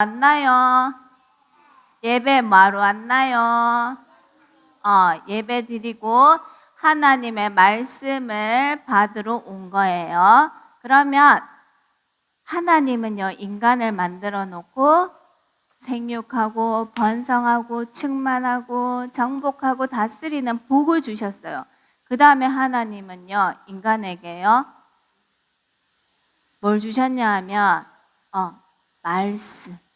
왔나요? 예배 뭐하러 왔나요? 어, 예배 드리고 하나님의 말씀을 받으러 온 거예요. 그러면 하나님은요, 인간을 만들어 놓고 생육하고 번성하고 충만하고 정복하고 다스리는 복을 주셨어요. 그 다음에 하나님은요, 인간에게요, 뭘 주셨냐 하면, 어, 말씀.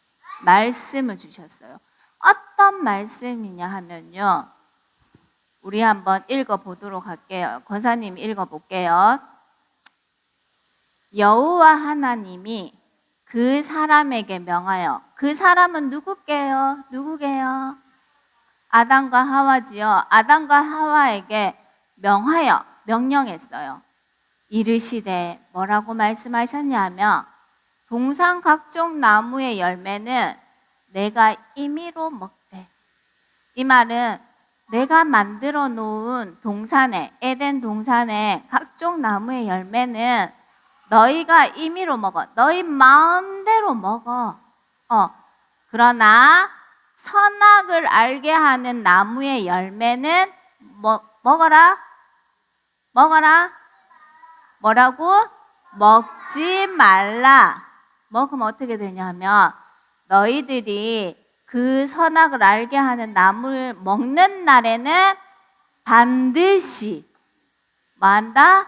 말씀을 주셨어요. 어떤 말씀이냐 하면요. 우리 한번 읽어 보도록 할게요. 권사님 읽어 볼게요. 여호와 하나님이 그 사람에게 명하여 그 사람은 누구게요? 누구게요? 아담과 하와지요. 아담과 하와에게 명하여 명령했어요. 이르시되 뭐라고 말씀하셨냐면 동산 각종 나무의 열매는 내가 임의로 먹되 이 말은 내가 만들어 놓은 동산에 에덴 동산에 각종 나무의 열매는 너희가 임의로 먹어 너희 마음대로 먹어. 어 그러나 선악을 알게 하는 나무의 열매는 먹, 먹어라. 먹어라. 뭐라고? 먹지 말라 먹으면 어떻게 되냐면 너희들이 그 선악을 알게 하는 나무를 먹는 날에는 반드시 만다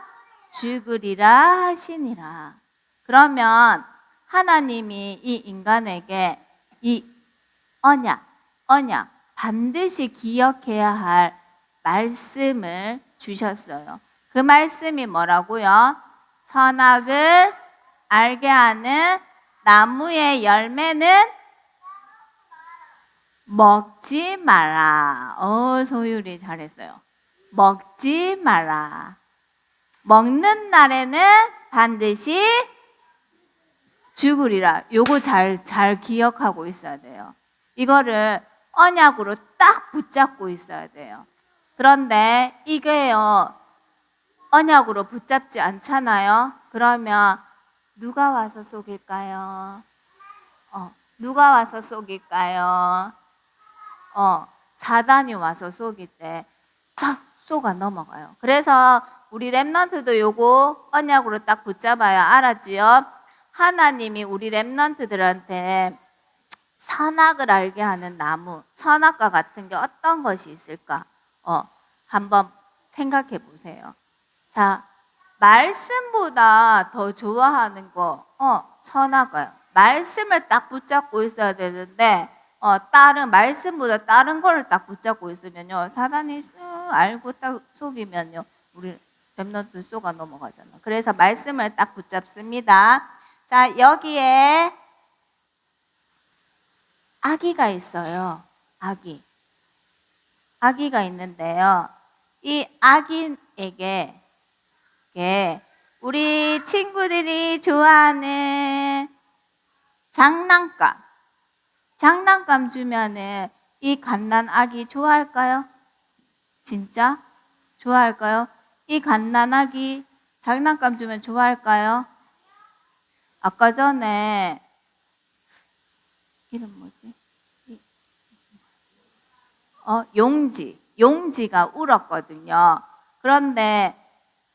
죽으리라 하시니라. 그러면 하나님이 이 인간에게 이 언약, 언약 반드시 기억해야 할 말씀을 주셨어요. 그 말씀이 뭐라고요? 선악을 알게 하는 나무의 열매는 먹지 마라. 어, 소율이 잘했어요. 먹지 마라. 먹는 날에는 반드시 죽으리라. 요거 잘, 잘 기억하고 있어야 돼요. 이거를 언약으로 딱 붙잡고 있어야 돼요. 그런데 이게요, 언약으로 붙잡지 않잖아요? 그러면 누가 와서 속일까요? 어, 누가 와서 속일까요? 어, 사단이 와서 속일 때딱 속아 넘어가요. 그래서 우리 랩런트도 요거 언약으로 딱 붙잡아야 알았지요? 하나님이 우리 랩런트들한테 선악을 알게 하는 나무, 선악과 같은 게 어떤 것이 있을까? 어, 한번 생각해 보세요. 자, 말씀보다 더 좋아하는 거, 어, 선악과요. 말씀을 딱 붙잡고 있어야 되는데, 어, 다른, 말씀보다 다른 거를 딱 붙잡고 있으면요, 사단이 쓱 알고 딱 속이면요, 우리 랩런트 쏘가 넘어가잖아. 그래서 말씀을 딱 붙잡습니다. 자, 여기에 아기가 있어요. 아기. 아기가 있는데요. 이 아기에게 게 우리 친구들이 좋아하는 장난감. 장난감 주면은 이 갓난 아기 좋아할까요? 진짜? 좋아할까요? 이 갓난 아기 장난감 주면 좋아할까요? 아까 전에 이름 뭐지? 이- 어, 용지. 용지가 울었거든요. 그런데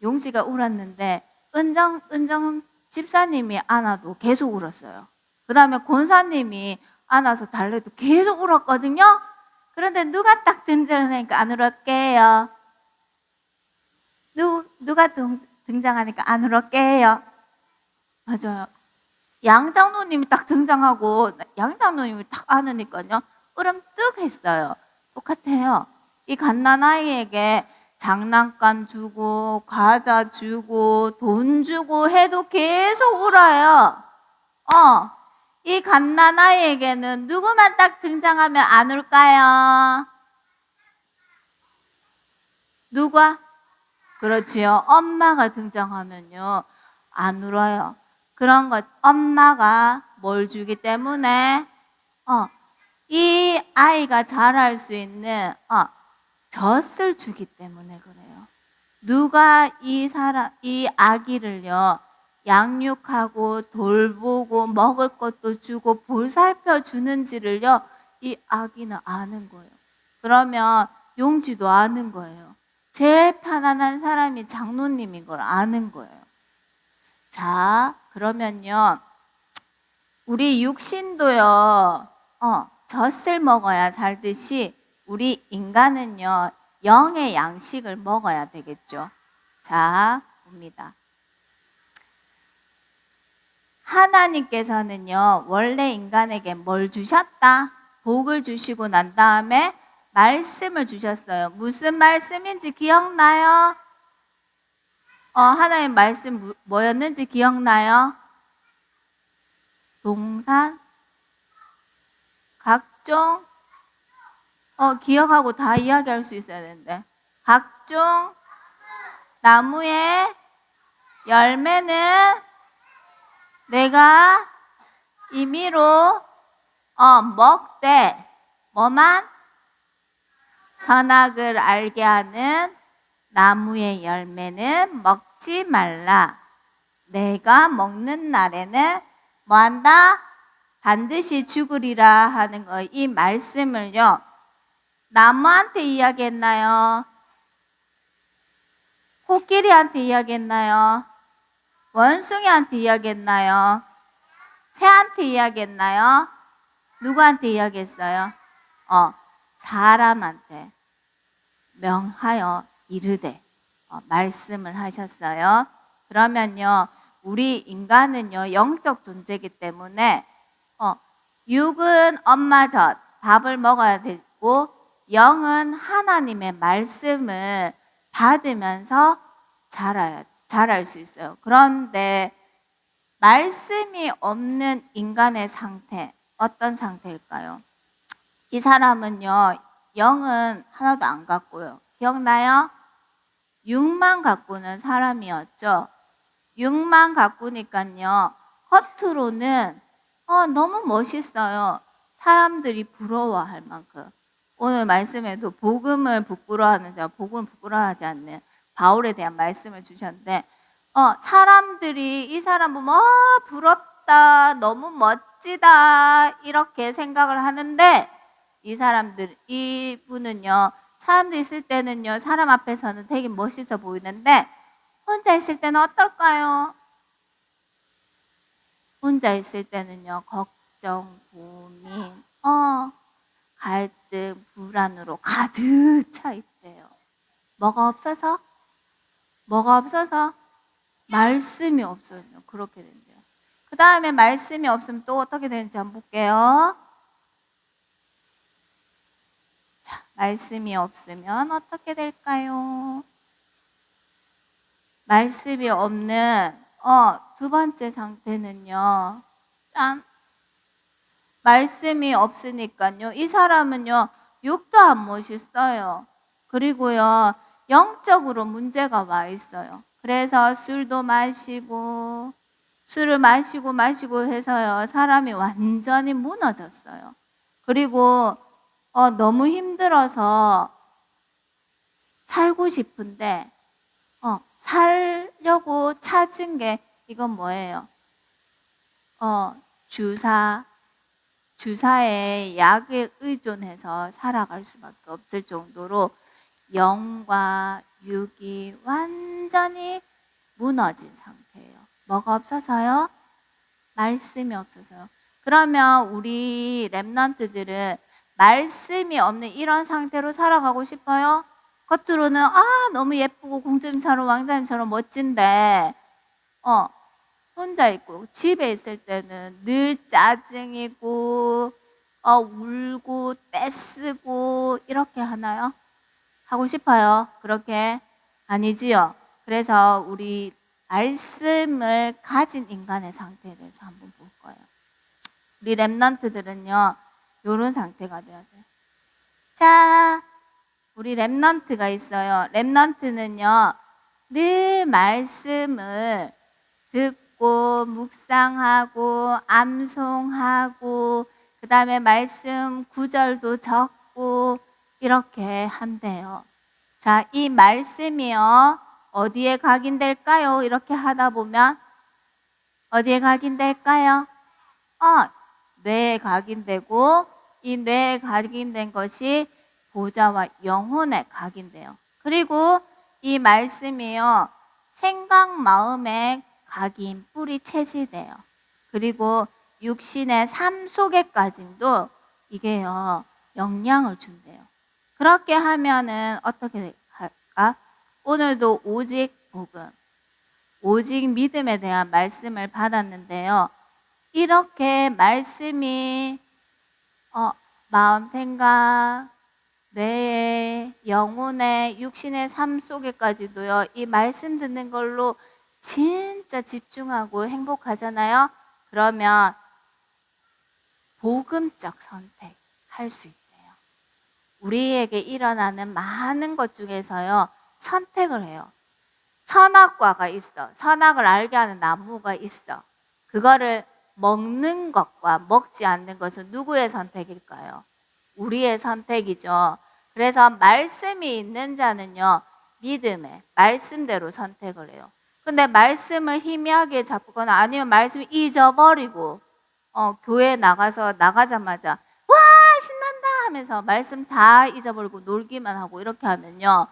용지가 울었는데 은정 은정 집사님이 안아도 계속 울었어요. 그 다음에 권사님이 안아서 달래도 계속 울었거든요. 그런데 누가 딱 등장하니까 안 울었게요. 누 누가 등, 등장하니까 안 울었게요. 맞아요. 양 장로님이 딱 등장하고 양 장로님이 딱 안으니까요. 으름뜩 했어요. 똑같아요. 이 갓난아이에게 장난감 주고 과자 주고 돈 주고 해도 계속 울어요. 어. 이 갓난아이에게는 누구만 딱 등장하면 안 울까요? 누가? 그렇지요. 엄마가 등장하면요. 안 울어요. 그런 것, 엄마가 뭘 주기 때문에, 어, 이 아이가 자랄 수 있는, 어, 젖을 주기 때문에 그래요. 누가 이 사람, 이 아기를요, 양육하고 돌보고 먹을 것도 주고 볼살펴 주는지를요, 이 아기는 아는 거예요. 그러면 용지도 아는 거예요. 제일 편안한 사람이 장로님인 걸 아는 거예요. 자, 그러면요. 우리 육신도요, 어, 젖을 먹어야 살듯이 우리 인간은요, 영의 양식을 먹어야 되겠죠. 자, 봅니다. 하나님께서는요, 원래 인간에게 뭘 주셨다? 복을 주시고 난 다음에 말씀을 주셨어요. 무슨 말씀인지 기억나요? 어, 하나님 말씀 무- 뭐였는지 기억나요? 동산? 각종? 어, 기억하고 다 이야기할 수 있어야 되는데. 각종 나무의 열매는 내가 임의로 어, 먹되 뭐만 선악을 알게 하는 나무의 열매는 먹지 말라. 내가 먹는 날에는 뭐 한다? 반드시 죽으리라 하는 거. 이 말씀을요. 나무한테 이야기했나요? 코끼리한테 이야기했나요? 원숭이한테 이야기했나요? 새한테 이야기했나요? 누구한테 이야기했어요? 어, 사람한테 명하여 이르되 어, 말씀을 하셨어요. 그러면요, 우리 인간은요 영적 존재이기 때문에 어, 육은 엄마 젖 밥을 먹어야 되고 영은 하나님의 말씀을 받으면서 자라야 자랄 수 있어요. 그런데 말씀이 없는 인간의 상태 어떤 상태일까요? 이 사람은요 영은 하나도 안 갖고요. 기억나요? 육만 갖고는 사람이었죠. 육만 갖고니까요. 겉으로는 어, 너무 멋있어요. 사람들이 부러워할 만큼. 오늘 말씀에도 복음을 부끄러워하는 자, 복음을 부끄러워하지 않는 바울에 대한 말씀을 주셨는데, 어, 사람들이 이 사람 보면 어, 부럽다, 너무 멋지다 이렇게 생각을 하는데 이 사람들 이 분은요 사람들 있을 때는요 사람 앞에서는 되게 멋있어 보이는데 혼자 있을 때는 어떨까요? 혼자 있을 때는요 걱정, 고민, 어 갈등, 불안으로 가득 차 있대요. 뭐가 없어서? 뭐가 없어서? 말씀이 없어요. 그렇게 된대요. 그 다음에 말씀이 없으면 또 어떻게 되는지 한번 볼게요. 자, 말씀이 없으면 어떻게 될까요? 말씀이 없는 어, 두 번째 상태는요. 짠. 말씀이 없으니까요. 이 사람은요. 욕도 안 멋있어요. 그리고요. 영적으로 문제가 와 있어요. 그래서 술도 마시고 술을 마시고 마시고 해서요. 사람이 완전히 무너졌어요. 그리고 어, 너무 힘들어서 살고 싶은데 어, 살려고 찾은 게 이건 뭐예요? 어, 주사 주사에 약에 의존해서 살아갈 수밖에 없을 정도로 영과 육이 완전히 무너진 상태예요. 뭐가 없어서요? 말씀이 없어서요. 그러면 우리 랩런트들은 말씀이 없는 이런 상태로 살아가고 싶어요? 겉으로는 아 너무 예쁘고 공주님처럼 왕자님처럼 멋진데 어 혼자 있고 집에 있을 때는 늘 짜증이고 어 울고 떼쓰고 이렇게 하나요? 하고 싶어요. 그렇게 아니지요. 그래서 우리 말씀을 가진 인간의 상태에 대해서 한번 볼 거예요. 우리 랩런트들은요, 요런 상태가 돼야 돼요. 자, 우리 랩런트가 있어요. 랩런트는요, 늘 말씀을 듣고, 묵상하고, 암송하고, 그 다음에 말씀 구절도 적고, 이렇게 한대요. 자, 이 말씀이요. 어디에 각인될까요? 이렇게 하다 보면 어디에 각인될까요? 어, 뇌에 각인되고 이 뇌에 각인된 것이 보좌와 영혼에 각인돼요. 그리고 이 말씀이요. 생각 마음에 각인 뿌리 체질돼요. 그리고 육신의 삶 속에까지도 이게요. 영향을 준대요. 그렇게 하면은 어떻게 할까? 오늘도 오직 복음, 오직 믿음에 대한 말씀을 받았는데요. 이렇게 말씀이 어, 마음 생각, 뇌에, 영혼의, 육신의 삶 속에까지도요. 이 말씀 듣는 걸로 진짜 집중하고 행복하잖아요. 그러면 복음적 선택 할 수 있대요. 우리에게 일어나는 많은 것 중에서요. 선택을 해요. 선악과가 있어. 선악을 알게 하는 나무가 있어. 그거를 먹는 것과 먹지 않는 것은 누구의 선택일까요? 우리의 선택이죠. 그래서 말씀이 있는 자는요, 믿음에, 말씀대로 선택을 해요. 근데 말씀을 희미하게 잡거나 아니면 말씀을 잊어버리고, 어, 교회 나가서 나가자마자, 와, 신난다 하면서 말씀 다 잊어버리고 놀기만 하고 이렇게 하면요,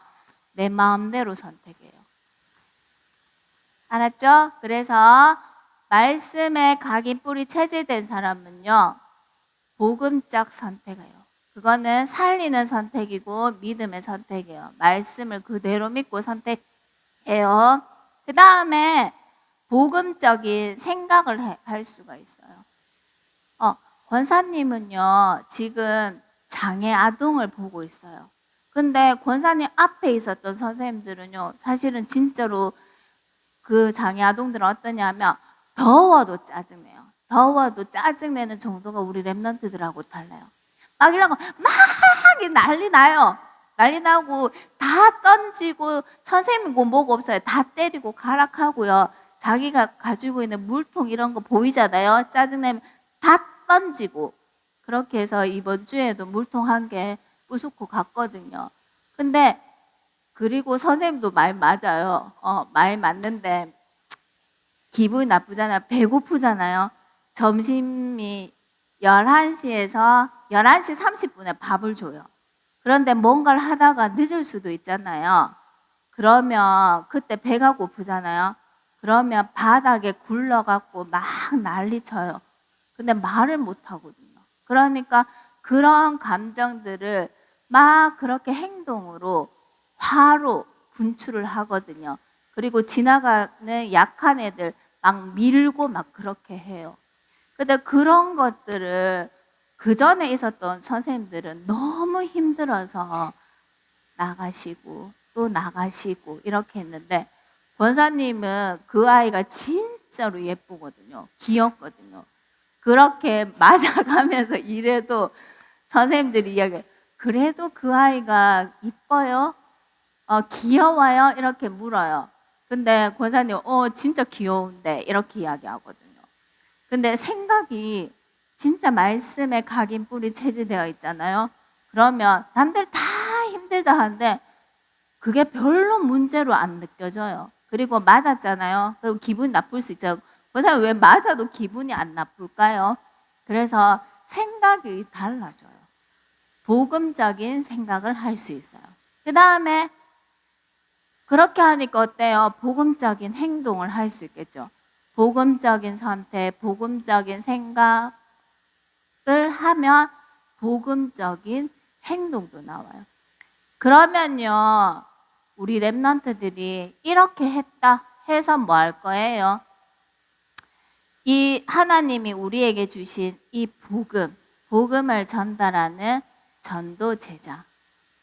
내 마음대로 선택해요. 알았죠? 그래서 말씀에 각인 뿌리 체질된 사람은요, 복음적 선택해요. 그거는 살리는 선택이고 믿음의 선택이에요. 말씀을 그대로 믿고 선택해요. 그 다음에 복음적인 생각을 해- 할 수가 있어요. 어, 권사님은요, 지금 장애 아동을 보고 있어요. 근데 권사님 앞에 있었던 선생님들은요, 사실은 진짜로 그 장애 아동들은 어떠냐면 더워도 짜증내요. 더워도 짜증내는 정도가 우리 랩런트들하고 달라요. 막 이러고 막 난리 나요. 난리 나고 다 던지고 선생님 뭐 뭐가 없어요. 다 때리고 가락하고요. 자기가 가지고 있는 물통 이런 거 보이잖아요. 짜증내면 다 던지고 그렇게 해서 이번 주에도 물통 한 개 부수고 갔거든요. 근데 그리고 선생님도 말 맞아요. 어, 말 맞는데 기분이 나쁘잖아요. 배고프잖아요. 점심이 11시에서 11시 30분에 밥을 줘요. 그런데 뭔가를 하다가 늦을 수도 있잖아요. 그러면 그때 배가 고프잖아요. 그러면 바닥에 굴러갖고 막 난리 쳐요. 근데 말을 못 하거든요. 그러니까 그런 감정들을 막 그렇게 행동으로 화로 분출을 하거든요. 그리고 지나가는 약한 애들 막 밀고 막 그렇게 해요. 근데 그런 것들을 그 전에 있었던 선생님들은 너무 힘들어서 나가시고 또 나가시고 이렇게 했는데 권사님은 그 아이가 진짜로 예쁘거든요. 귀엽거든요. 그렇게 맞아가면서 이래도 선생님들이 이야기 그래도 그 아이가 이뻐요? 어, 귀여워요? 이렇게 물어요. 근데 권사님, 어, 진짜 귀여운데 이렇게 이야기하거든요. 근데 생각이 진짜 말씀에 각인 뿌리 체질되어 있잖아요. 그러면 남들 다 힘들다 하는데 그게 별로 문제로 안 느껴져요. 그리고 맞았잖아요. 그리고 기분 나쁠 수 있죠. 권사님 왜 맞아도 기분이 안 나쁠까요? 그래서 생각이 달라져요. 복음적인 생각을 할 수 있어요. 그 다음에 그렇게 하니까 어때요? 복음적인 행동을 할 수 있겠죠. 복음적인 선택, 복음적인 생각을 하면 복음적인 행동도 나와요. 그러면요, 우리 랩런트들이 이렇게 했다 해서 뭐 할 거예요? 이 하나님이 우리에게 주신 이 복음, 복음을 전달하는 전도 제자.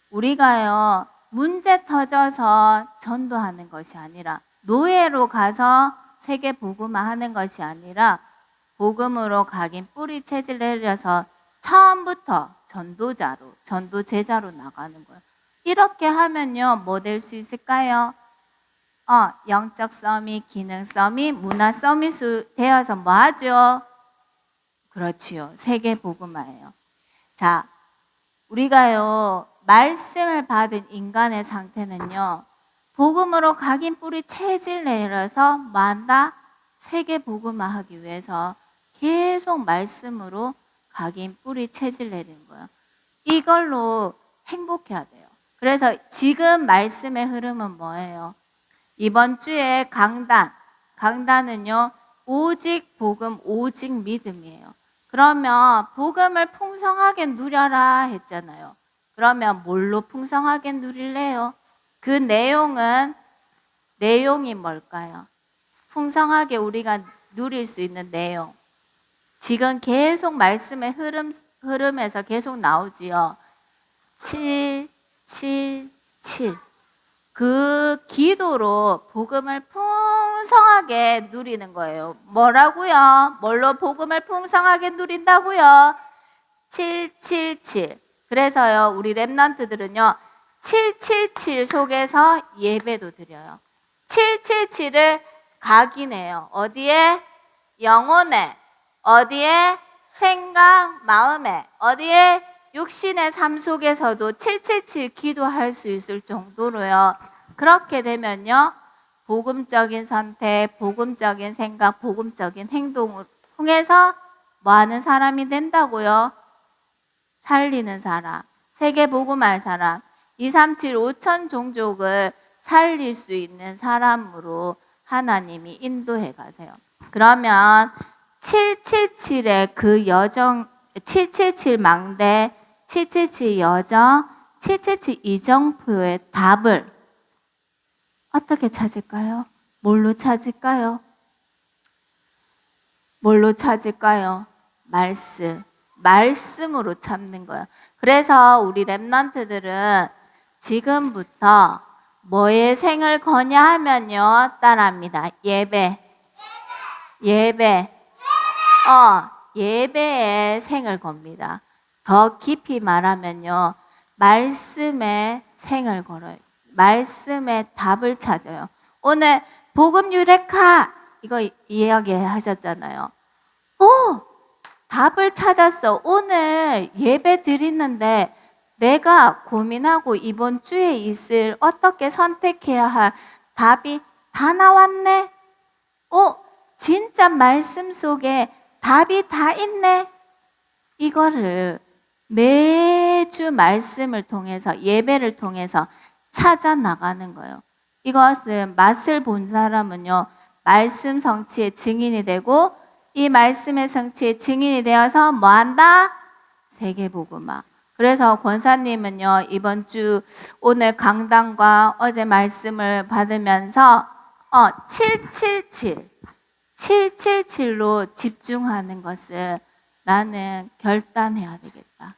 우리가요, 문제 터져서 전도하는 것이 아니라 노예로 가서 세계 복음화 하는 것이 아니라 복음으로 각인 뿌리 체질 내려서 처음부터 전도자로, 전도 제자로 나가는 거예요. 이렇게 하면요, 뭐 될 수 있을까요? 어, 영적 서밋, 기능 서밋, 문화 서밋이 되어서 뭐 하죠? 그렇지요. 세계 복음화예요. 자, 우리가요, 말씀을 받은 인간의 상태는요, 복음으로 각인 뿌리 체질 내려서 뭐 한다? 세계 복음화하기 위해서 계속 말씀으로 각인 뿌리 체질 내리는 거예요. 이걸로 행복해야 돼요. 그래서 지금 말씀의 흐름은 뭐예요? 이번 주에 강단, 강단은요, 오직 복음, 오직 믿음이에요. 그러면 복음을 풍성하게 누려라 했잖아요. 그러면 뭘로 풍성하게 누릴래요? 그 내용은, 내용이 뭘까요? 풍성하게 우리가 누릴 수 있는 내용. 지금 계속 말씀의 흐름, 흐름에서 계속 나오지요. 7, 7, 7. 그 기도로 복음을 풍성하게 누리는 거예요. 뭐라고요? 뭘로 복음을 풍성하게 누린다고요? 777. 그래서요, 우리 랩런트들은요, 777 속에서 예배도 드려요. 777을 각인해요. 어디에? 영혼에. 어디에? 생각, 마음에. 어디에? 육신의 삶 속에서도 777 기도할 수 있을 정도로요. 그렇게 되면요. 복음적인 선택, 복음적인 생각, 복음적인 행동을 통해서 뭐 하는 사람이 된다고요? 살리는 사람, 세계 복음할 사람, 237 5천 종족을 살릴 수 있는 사람으로 하나님이 인도해 가세요. 그러면 777의 그 여정, 777 망대, 777 여정, 777 이정표의 답을 어떻게 찾을까요? 뭘로 찾을까요? 뭘로 찾을까요? 말씀. 말씀으로 찾는 거예요. 그래서 우리 랩런트들은 지금부터 뭐의 생을 거냐 하면요. 따라합니다. 예배. 예배. 어, 예배의 생을 겁니다. 더 깊이 말하면요. 말씀의 생을 걸어요. 말씀의 답을 찾아요. 오늘 복음 유레카 이거 이- 이야기 하셨잖아요. 오, 답을 찾았어. 오늘 예배 드리는데 내가 고민하고 이번 주에 있을 어떻게 선택해야 할 답이 다 나왔네. 어, 진짜 말씀 속에 답이 다 있네. 이거를 매주 말씀을 통해서 예배를 통해서 찾아 나가는 거예요. 이것은 맛을 본 사람은요, 말씀 성취의 증인이 되고, 이 말씀의 성취의 증인이 되어서 뭐 한다? 세계 복음화. 그래서 권사님은요, 이번 주 오늘 강단과 어제 말씀을 받으면서, 어, 777. 777로 집중하는 것을 나는 결단해야 되겠다.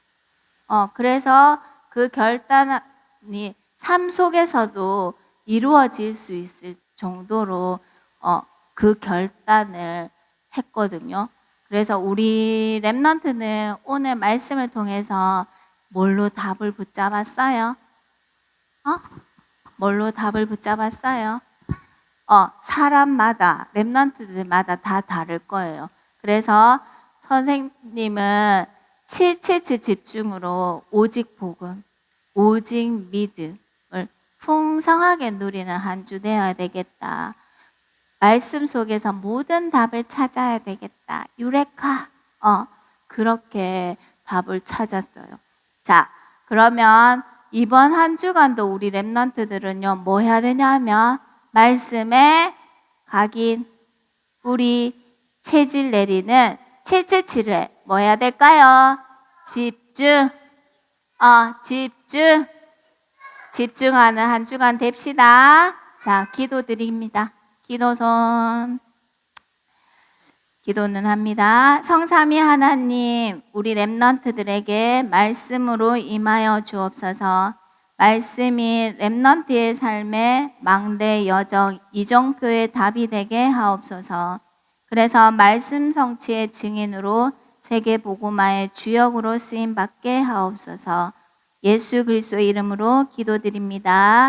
어, 그래서 그 결단이 삶 속에서도 이루어질 수 있을 정도로 어, 그 결단을 했거든요. 그래서 우리 랩런트는 오늘 말씀을 통해서 뭘로 답을 붙잡았어요? 어? 뭘로 답을 붙잡았어요? 어, 사람마다, 랩런트들마다 다 다를 거예요. 그래서 선생님은 777 집중으로 오직 복음, 오직 믿음을 풍성하게 누리는 한 주 되어야 되겠다. 말씀 속에서 모든 답을 찾아야 되겠다. 유레카. 어, 그렇게 답을 찾았어요. 자, 그러면 이번 한 주간도 우리 랩런트들은요, 뭐 해야 되냐 하면, 말씀에 각인, 뿌리, 체질 내리는 777을 뭐 해야 될까요? 집중. 어, 집중. 집중하는 한 주간 됩시다. 자, 기도 드립니다. 기도손. 기도는 합니다. 성삼위 하나님, 우리 랩넌트들에게 말씀으로 임하여 주옵소서. 말씀이 랩넌트의 삶의 망대 여정 이정표의 답이 되게 하옵소서. 그래서 말씀 성취의 증인으로 세계 복음화의 주역으로 쓰임 받게 하옵소서. 예수 그리스도 이름으로 기도드립니다.